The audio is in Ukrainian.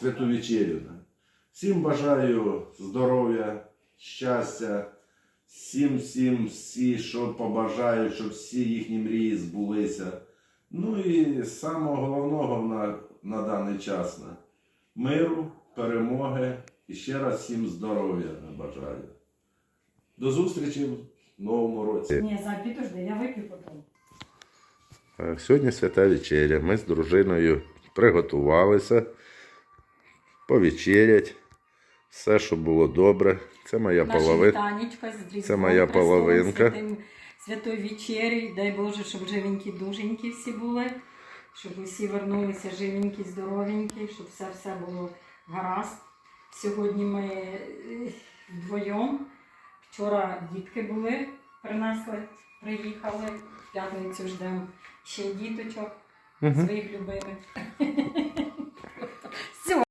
святу вечерю. Всім бажаю здоров'я, щастя, всім, всім, всі, що побажають, щоб всі їхні мрії збулися. Ну і самого головного на, на даний час на миру, перемоги і ще раз всім здоров'я бажаю. До зустрічі в новому році. Ні, за підожди, я вип'ю потім. Е, Сьогодні свята вечеря. Ми з дружиною приготувалися повечерять. Все, що було добре. Це моя Різдвом Це моя половинка. святим- Святої вечері. Дай Боже, щоб живенькі, дуженькі всі були, щоб усі вернулися живенькі, здоровенькі, щоб все все було гаразд. Сьогодні ми е, вдвоєм. Вчора дітки були, принесли, приїхали. В п'ятницю ждемо ще діточок Мгм. своїх любимих.